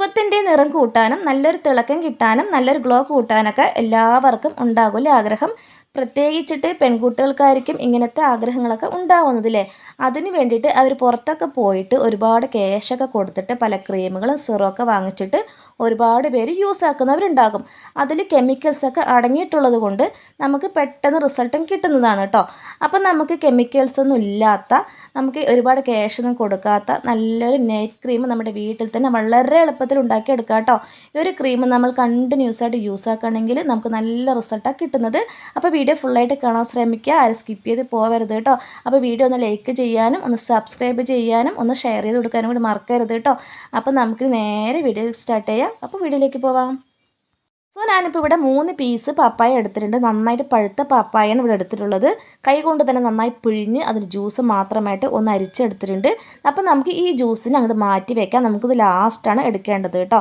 മുഖത്തിന്റെ നിറം കൂട്ടാനും നല്ലൊരു തിളക്കം കിട്ടാനും നല്ലൊരു ഗ്ലോ കൂട്ടാനൊക്കെ എല്ലാവർക്കും ഉണ്ടാകില്ല ആഗ്രഹം. പ്രത്യേകിച്ചിട്ട് പെൺകുട്ടികൾക്കായിരിക്കും ഇങ്ങനത്തെ ആഗ്രഹങ്ങളൊക്കെ ഉണ്ടാവുന്നതില്ലേ? അതിന് വേണ്ടിയിട്ട് അവർ പുറത്തൊക്കെ പോയിട്ട് ഒരുപാട് ക്യാഷൊക്കെ കൊടുത്തിട്ട് പല ക്രീമുകളും സിറൊക്കെ വാങ്ങിച്ചിട്ട് ഒരുപാട് പേര് യൂസ് ആക്കുന്നവരുണ്ടാകും. അതിൽ കെമിക്കൽസൊക്കെ അടങ്ങിയിട്ടുള്ളത് കൊണ്ട് നമുക്ക് പെട്ടെന്ന് റിസൾട്ടും കിട്ടുന്നതാണ് കേട്ടോ അപ്പം നമുക്ക് കെമിക്കൽസ് ഒന്നും ഇല്ലാത്ത നമുക്ക് ഒരുപാട് ക്യാഷൊന്നും കൊടുക്കാത്ത നല്ലൊരു നൈറ്റ് ക്രീം നമ്മുടെ വീട്ടിൽ തന്നെ വളരെ എളുപ്പത്തിൽ ഉണ്ടാക്കിയെടുക്കാം കേട്ടോ ഈ ഒരു ക്രീം നമ്മൾ കണ്ടിന്യൂസ് ആയിട്ട് യൂസ് ആക്കുകയാണെങ്കിൽ നമുക്ക് നല്ല റിസൾട്ടാണ് കിട്ടുന്നത്. അപ്പോൾ വീഡിയോ ഫുള്ളായിട്ട് കാണാൻ ശ്രമിക്കുക. ആരും സ്കിപ്പ് ചെയ്ത് പോകരുത് കേട്ടോ. അപ്പോൾ വീഡിയോ ഒന്ന് ലൈക്ക് ചെയ്യാനും ഒന്ന് സബ്സ്ക്രൈബ് ചെയ്യാനും ഒന്ന് ഷെയർ ചെയ്ത് കൊടുക്കാനും കൂടി മറക്കരുത് കേട്ടോ. അപ്പോൾ നമുക്ക് നേരെ വീഡിയോ സ്റ്റാർട്ട് ചെയ്യാം. അപ്പോൾ വീഡിയോയിലേക്ക് പോവാം. സോ ഞാനിപ്പോൾ ഇവിടെ മൂന്ന് പീസ് പപ്പായ എടുത്തിട്ടുണ്ട്. നന്നായിട്ട് പഴുത്ത പപ്പായാണ് ഇവിടെ എടുത്തിട്ടുള്ളത്. കൈ കൊണ്ട് തന്നെ നന്നായി പിഴിഞ്ഞ് അതിന് ജ്യൂസ് മാത്രമായിട്ട് ഒന്ന് അരിച്ചെടുത്തിട്ടുണ്ട്. അപ്പോൾ നമുക്ക് ഈ ജ്യൂസിന് അങ്ങോട്ട് മാറ്റി വെക്കാം. നമുക്കിത് ലാസ്റ്റാണ് എടുക്കേണ്ടത് കേട്ടോ.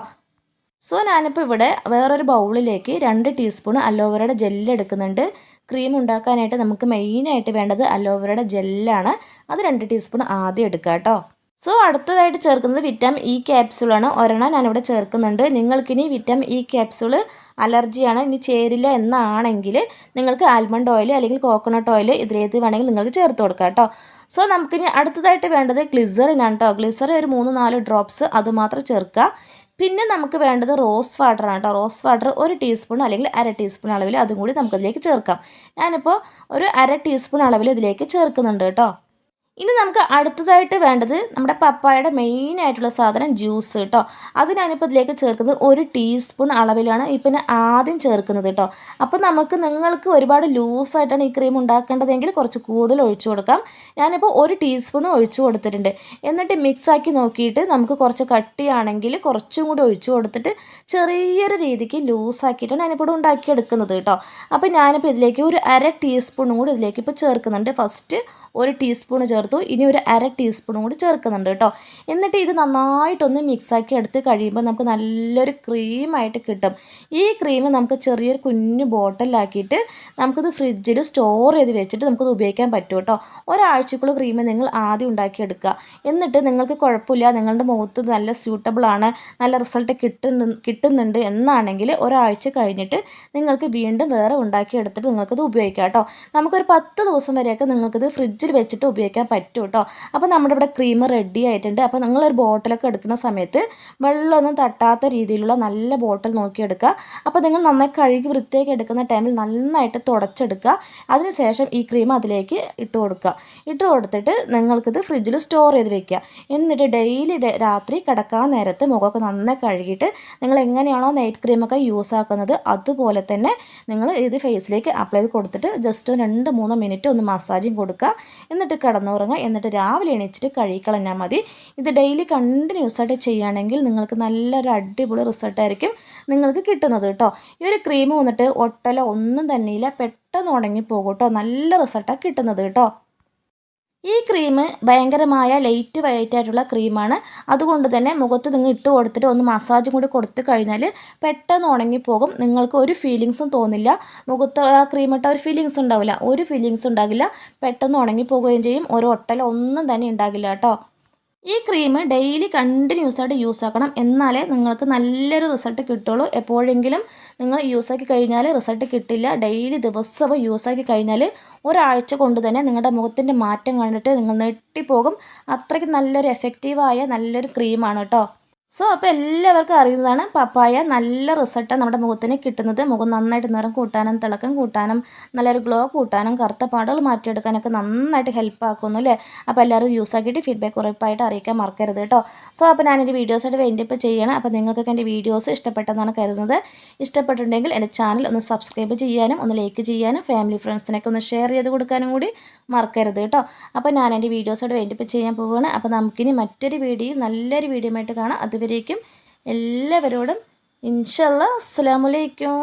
സോ ഞാനിപ്പോൾ ഇവിടെ വേറൊരു ബൗളിലേക്ക് രണ്ട് ടീസ്പൂൺ അലോവേറയുടെ ജെല്ല് എടുക്കുന്നുണ്ട്. ക്രീം ഉണ്ടാക്കാനായിട്ട് നമുക്ക് മെയിനായിട്ട് വേണ്ടത് അലോവറയുടെ ജെല്ലാണ് അത് രണ്ട് ടീസ്പൂൺ ആദ്യം എടുക്കുക കേട്ടോ. സോ അടുത്തതായിട്ട് ചേർക്കുന്നത് വിറ്റാമിൻ ഇ ക്യാപ്സ്യൂളാണ് ഒരെണ്ണം ഞാനിവിടെ ചേർക്കുന്നുണ്ട്. നിങ്ങൾക്കിനി വിറ്റാമിൻ ഇ ക്യാപ്സ്യൂൾ അലർജിയാണ് ഇനി ചേരില്ല എന്നാണെങ്കിൽ നിങ്ങൾക്ക് ആൽമണ്ട് ഓയിൽ അല്ലെങ്കിൽ കോക്കനട്ട് ഓയിൽ ഇതിലേത് വേണമെങ്കിൽ നിങ്ങൾക്ക് ചേർത്ത് കൊടുക്കാം കേട്ടോ. സോ നമുക്കിനി അടുത്തതായിട്ട് വേണ്ടത് ഗ്ലിസറിനാണ് കേട്ടോ. ഗ്ലിസർ ഒരു മൂന്ന് നാല് ഡ്രോപ്സ് അതുമാത്രം ചേർക്കുക. പിന്നെ നമുക്ക് വേണ്ടത് റോസ് വാട്ടറാണ് കേട്ടോ. റോസ് വാട്ടർ ഒരു ടീസ്പൂൺ അല്ലെങ്കിൽ അര ടീസ്പൂൺ അളവിൽ അതും കൂടി നമുക്കതിലേക്ക് ചേർക്കാം. ഞാനിപ്പോൾ ഒരു അര ടീസ്പൂൺ അളവിൽ ഇതിലേക്ക് ചേർക്കുന്നുണ്ട് കേട്ടോ. ഇനി നമുക്ക് അടുത്തതായിട്ട് വേണ്ടത് നമ്മുടെ പപ്പായയുടെ മെയിൻ ആയിട്ടുള്ള സാധനം ജ്യൂസ് കേട്ടോ അത് ഞാനിപ്പോൾ ഇതിലേക്ക് ചേർക്കുന്നത് ഒരു ടീസ്പൂൺ അളവിലാണ്. ഇപ്പം ഞാൻ ആദ്യം ചേർക്കുന്നത് കേട്ടോ അപ്പോൾ നമുക്ക് നിങ്ങൾക്ക് ഒരുപാട് ലൂസായിട്ടാണ് ഈ ക്രീം ഉണ്ടാക്കേണ്ടതെങ്കിൽ കുറച്ച് കൂടുതൽ ഒഴിച്ചു കൊടുക്കാം. ഞാനിപ്പോൾ ഒരു ടീസ്പൂൺ ഒഴിച്ചു കൊടുത്തിട്ടുണ്ട്. എന്നിട്ട് മിക്സാക്കി നോക്കിയിട്ട് നമുക്ക് കുറച്ച് കട്ടിയാണെങ്കിൽ കുറച്ചും കൂടി ഒഴിച്ചു കൊടുത്തിട്ട് ചെറിയൊരു രീതിക്ക് ലൂസാക്കിയിട്ടാണ് ഞാനിപ്പോൾ ഉണ്ടാക്കിയെടുക്കുന്നത് കേട്ടോ അപ്പോൾ ഞാനിപ്പോൾ ഇതിലേക്ക് ഒരു അര ടീസ്പൂണും കൂടി ഇതിലേക്ക് ഇപ്പോൾ ചേർക്കുന്നുണ്ട്. ഫസ്റ്റ് ഒരു ടീസ്പൂൺ ചേർത്തു. ഇനി ഒരു അര ടീസ്പൂണും കൂടി ചേർക്കുന്നുണ്ട് കേട്ടോ. എന്നിട്ട് ഇത് നന്നായിട്ടൊന്ന് മിക്സാക്കി എടുത്ത് കഴിയുമ്പോൾ നമുക്ക് നല്ലൊരു ക്രീമായിട്ട് കിട്ടും. ഈ ക്രീം നമുക്ക് ചെറിയൊരു കുഞ്ഞു ബോട്ടിലാക്കിയിട്ട് നമുക്കിത് ഫ്രിഡ്ജിൽ സ്റ്റോർ ചെയ്ത് വെച്ചിട്ട് നമുക്കത് ഉപയോഗിക്കാൻ പറ്റും കേട്ടോ. ഒരാഴ്ചക്കുള്ള ക്രീം നിങ്ങൾ ആദ്യം ഉണ്ടാക്കിയെടുക്കുക. എന്നിട്ട് നിങ്ങൾക്ക് കുഴപ്പമില്ല നിങ്ങളുടെ മുഖത്ത് നല്ല സ്യൂട്ടബിളാണ് നല്ല റിസൾട്ട് കിട്ടുന്നു കിട്ടുന്നുണ്ട് എന്നാണെങ്കിൽ ഒരാഴ്ച കഴിഞ്ഞിട്ട് നിങ്ങൾക്ക് വീണ്ടും വേറെ ഉണ്ടാക്കിയെടുത്തിട്ട് നിങ്ങൾക്കത് ഉപയോഗിക്കാം കേട്ടോ. നമുക്കൊരു പത്ത് ദിവസം വരെയൊക്കെ നിങ്ങൾക്കിത് ഫ്രിഡ്ജ് ഫ്രിഡ്ജിൽ വെച്ചിട്ട് ഉപയോഗിക്കാൻ പറ്റും കേട്ടോ അപ്പോൾ നമ്മുടെ ഇവിടെ ക്രീം റെഡി ആയിട്ടുണ്ട്. അപ്പോൾ നിങ്ങളൊരു ബോട്ടിലൊക്കെ എടുക്കുന്ന സമയത്ത് വെള്ളമൊന്നും തട്ടാത്ത രീതിയിലുള്ള നല്ല ബോട്ടിൽ നോക്കിയെടുക്കുക. അപ്പോൾ നിങ്ങൾ നന്നായി കഴുകി വൃത്തിയാക്കി എടുക്കുന്ന ടൈമിൽ നന്നായിട്ട് തുടച്ചെടുക്കുക. അതിനുശേഷം ഈ ക്രീം അതിലേക്ക് ഇട്ട് കൊടുക്കുക. ഇട്ട് കൊടുത്തിട്ട് നിങ്ങൾക്കിത് ഫ്രിഡ്ജിൽ സ്റ്റോർ ചെയ്ത് വെക്കുക. എന്നിട്ട് ഡെയിലി രാത്രി കിടക്കാൻ നേരത്ത് മുഖമൊക്കെ നന്നായി കഴുകിയിട്ട് നിങ്ങൾ എങ്ങനെയാണോ നൈറ്റ് ക്രീമൊക്കെ യൂസ് ആക്കുന്നത് അതുപോലെ തന്നെ നിങ്ങൾ ഇത് ഫേസിലേക്ക് അപ്ലൈ ചെയ്ത് കൊടുത്തിട്ട് ജസ്റ്റ് രണ്ട് മൂന്ന് മിനിറ്റ് ഒന്ന് മസാജിങ് കൊടുക്കുക. എന്നിട്ട് കിടന്നുറങ്ങുക. എന്നിട്ട് രാവിലെ എണീച്ചിട്ട് കഴുകിക്കളഞ്ഞാൽ മതി. ഇത് ഡെയിലി കണ്ടിന്യൂസ് ആയിട്ട് ചെയ്യുകയാണെങ്കിൽ നിങ്ങൾക്ക് നല്ലൊരു അടിപൊളി റിസൾട്ടായിരിക്കും നിങ്ങൾക്ക് കിട്ടുന്നത് കേട്ടോ. ഈ ഒരു ക്രീം വന്നിട്ട് ഒട്ടല ഒന്നും തന്നെയില്ല. പെട്ടെന്ന് ഉണങ്ങിപ്പോകും കേട്ടോ. നല്ല റിസൾട്ടാണ് കിട്ടുന്നത് കേട്ടോ. ഈ ക്രീം ഭയങ്കരമായ ലൈറ്റ് വെയിറ്റ് ആയിട്ടുള്ള ക്രീമാണ് അതുകൊണ്ട് തന്നെ മുഖത്ത് നിങ്ങൾ ഇട്ട് കൊടുത്തിട്ട് ഒന്ന് മസാജും കൂടി കൊടുത്തു കഴിഞ്ഞാൽ പെട്ടെന്ന് ഉണങ്ങിപ്പോകും. നിങ്ങൾക്ക് ഒരു ഫീലിങ്സും തോന്നില്ല. മുഖത്ത് ആ ക്രീം ഇട്ട ഒരു ഫീലിങ്സ് ഉണ്ടാവില്ല. ഒരു ഫീലിങ്സ് ഉണ്ടാകില്ല. പെട്ടെന്ന് ഉണങ്ങിപ്പോകുകയും ചെയ്യും. ഒരു ഒട്ടൽ ഒന്നും തന്നെ ഉണ്ടാകില്ല കേട്ടോ. ഈ ക്രീം ഡെയിലി കണ്ടിന്യൂസ് ആയിട്ട് യൂസ് ആക്കണം. എന്നാലേ നിങ്ങൾക്ക് നല്ലൊരു റിസൾട്ട് കിട്ടുള്ളൂ. എപ്പോഴെങ്കിലും നിങ്ങൾ യൂസ് ആക്കി കഴിഞ്ഞാൽ റിസൾട്ട് കിട്ടില്ല. ഡെയിലി ദിവസവും യൂസ് ആക്കി കഴിഞ്ഞാൽ ഒരാഴ്ച കൊണ്ട് തന്നെ നിങ്ങളുടെ മുഖത്തിന്റെ മാറ്റം കണ്ടിട്ട് നിങ്ങൾ നെട്ടിപ്പോകും അത്രയ്ക്ക് നല്ലൊരു എഫക്റ്റീവായ നല്ലൊരു ക്രീമാണ് കേട്ടോ. സോ അപ്പോൾ എല്ലാവർക്കും അറിയുന്നതാണ് പപ്പായ നല്ല റിസൾട്ട് നമ്മുടെ മുഖത്തിന് കിട്ടുന്നത്. മുഖം നന്നായിട്ട് നിറം കൂട്ടാനും തിളക്കം കൂട്ടാനും നല്ലൊരു ഗ്ലോ കൂട്ടാനും കറുത്ത പാടുകൾ മാറ്റിയെടുക്കാനൊക്കെ നന്നായിട്ട് ഹെൽപ്പ് ആക്കുന്നു അല്ലേ? അപ്പോൾ എല്ലാവരും യൂസ് ആക്കിയിട്ട് ഫീഡ്ബാക്ക് ഉറപ്പായിട്ട് അറിയിക്കാൻ മറക്കരുത് കേട്ടോ. സോ അപ്പോൾ ഞാൻ വീഡിയോസായിട്ട് വേണ്ടി ഇപ്പോൾ ചെയ്യണം. അപ്പോൾ നിങ്ങൾക്കൊക്കെ എന്റെ വീഡിയോസ് ഇഷ്ടപ്പെട്ടെന്നാണ് കരുതുന്നത്. ഇഷ്ടപ്പെട്ടിട്ടുണ്ടെങ്കിൽ എന്റെ ചാനൽ ഒന്ന് സബ്സ്ക്രൈബ് ചെയ്യാനും ഒന്ന് ലൈക്ക് ചെയ്യാനും ഫാമിലി ഫ്രണ്ട്സിനൊക്കെ ഒന്ന് ഷെയർ ചെയ്ത് കൊടുക്കാനും കൂടി മറക്കരുത് കേട്ടോ. അപ്പോൾ ഞാൻ എന്റെ വീഡിയോസായിട്ട് വേണ്ടി ഇപ്പോൾ ചെയ്യാൻ പോവുകയാണ് അപ്പോൾ നമുക്കിനി മറ്റൊരു വീഡിയോ നല്ലൊരു വീഡിയോ ആയിട്ട് കാണാം. അത് അതുവരേക്കും എല്ലാവരോടും ഇൻഷല്ല അസ്സാമലൈക്കും